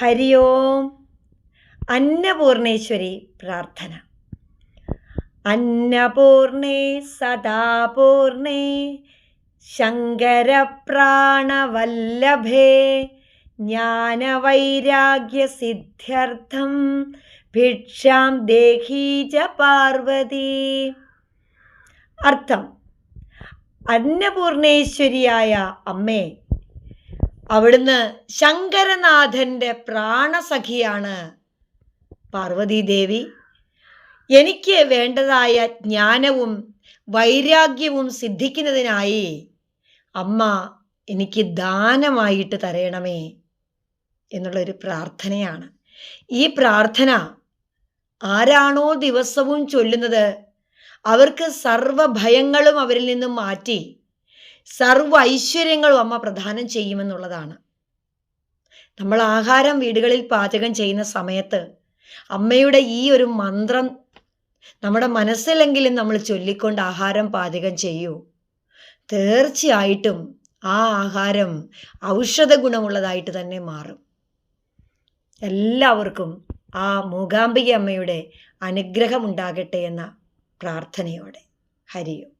ഹരി ഓം. അന്നപൂർണേശ്വരി പ്രാർത്ഥന. അന്നപൂർണേ സദാപൂർണേ ശങ്കരപ്രാണവല്ലഭേ ജ്ഞാനവൈരാഗ്യസിദ്ധ്യർത്ഥം ഭിക്ഷാം ദേഹീ ച പാർവതി. അർത്ഥം. അന്നപൂർണേശ്വരിയായ അമ്മേ അവിടുന്ന് ശങ്കരനാഥന്റെ പ്രാണസഖിയാണ് പാർവതീദേവി. എനിക്ക് വേണ്ടതായ ജ്ഞാനവും വൈരാഗ്യവും സിദ്ധിക്കുന്നതിനായി അമ്മ എനിക്ക് ദാനമായിട്ട് തരയണമേ എന്നുള്ളൊരു പ്രാർത്ഥനയാണ്. ഈ പ്രാർത്ഥന ആരാണോ ദിവസവും ചൊല്ലുന്നത് അവർക്ക് സർവഭയങ്ങളും അവരിൽ നിന്നും മാറ്റി സർവ ഐശ്വര്യങ്ങളും അമ്മ പ്രദാനം ചെയ്യുമെന്നുള്ളതാണ്. നമ്മൾ ആഹാരം വീടുകളിൽ പാചകം ചെയ്യുന്ന സമയത്ത് അമ്മയുടെ ഈ ഒരു മന്ത്രം നമ്മുടെ മനസ്സിലെങ്കിലും നമ്മൾ ചൊല്ലിക്കൊണ്ട് ആഹാരം പാചകം ചെയ്യൂ. തീർച്ചയായിട്ടും ആ ആഹാരം ഔഷധ ഗുണമുള്ളതായിട്ട് തന്നെ മാറും. എല്ലാവർക്കും ആ മൂകാംബിക അമ്മയുടെ അനുഗ്രഹം ഉണ്ടാകട്ടെ എന്ന പ്രാർത്ഥനയോടെ. ഹരിയും